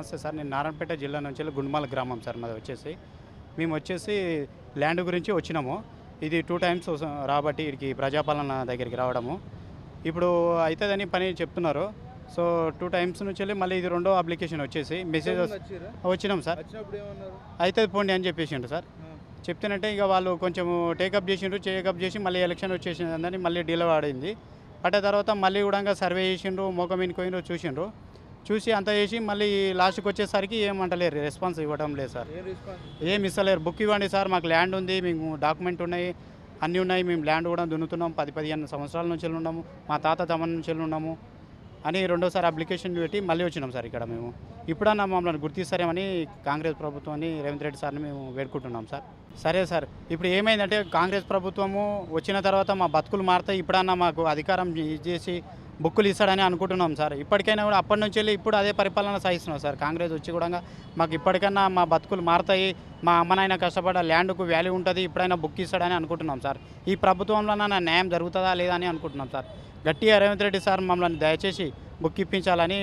నమస్తే సార్. నేను నారాయణపేట జిల్లా నుంచి గుండుమాల గ్రామం సార్. మాది వచ్చేసి మేము వచ్చేసి ల్యాండ్ గురించి వచ్చినాము. ఇది టూ టైమ్స్ రాబట్టి ఇక్కడికి ప్రజాపాలన దగ్గరికి రావడము. ఇప్పుడు అవుతుందని పని చెప్తున్నారు. సో టూ టైమ్స్ నుంచి వెళ్ళి మళ్ళీ ఇది రెండో అప్లికేషన్ వచ్చేసి మెసేజ్ వచ్చినాం సార్. అవుతుంది పోండి అని చెప్పేసిండు సార్. చెప్తేనంటే ఇక వాళ్ళు కొంచెం టేకప్ చేసిండ్రు. టేకప్ చేసి మళ్ళీ ఎలక్షన్ వచ్చేసిందని మళ్ళీ డిలే ఆడింది పడ్డ తర్వాత మళ్ళీ కూడా సర్వే చేసిండ్రు. మోకం పోయిండ్రు చూసిండ్రు. చూసి అంత చేసి మళ్ళీ లాస్ట్కి వచ్చేసరికి ఏమంటలేరు రెస్పాన్స్ ఇవ్వడం లేదు సార్. ఏం ఇస్తలేరు. బుక్ ఇవ్వండి సార్ మాకు ల్యాండ్ ఉంది మేము డాక్యుమెంట్ ఉన్నాయి అన్నీ ఉన్నాయి మేము ల్యాండ్ కూడా దున్నుతున్నాం. పది పదిహేను సంవత్సరాల నుంచి ఉన్నాము మా తాత తమన్ నుంచి ఉన్నాము అని రెండోసారి అప్లికేషన్ పెట్టి మళ్ళీ వచ్చినాం సార్ ఇక్కడ మేము. ఇప్పుడన్నా మమ్మల్ని గుర్తిస్తారేమని కాంగ్రెస్ ప్రభుత్వాన్ని రేవంత్ రెడ్డి సార్ని మేము వేడుకుంటున్నాం సార్. సరే సార్ ఇప్పుడు ఏమైందంటే కాంగ్రెస్ ప్రభుత్వము వచ్చిన తర్వాత మా బతుకులు మారుతాయి. ఇప్పుడన్నా మాకు అధికారం ఇచ్చేసి బుక్కులు ఇస్తాడని అనుకుంటున్నాం సార్. ఇప్పటికైనా కూడా అప్పటి నుంచి వెళ్ళి ఇప్పుడు అదే పరిపాలన సాగిస్తున్నాం సార్. కాంగ్రెస్ వచ్చి కూడా మాకు ఇప్పటికైనా మా బతుకులు మారుతాయి. మా అమ్మనైనా కష్టపడ్డ ల్యాండ్కు వాల్యూ ఉంటుంది. ఇప్పుడైనా బుక్ ఇస్తాడని అనుకుంటున్నాం సార్. ఈ ప్రభుత్వంలో నా న్యాయం జరుగుతుందా లేదా అని అనుకుంటున్నాం సార్. గట్టిగా రేవంత్ రెడ్డి సార్ మమ్మల్ని దయచేసి బుక్ ఇప్పించాలని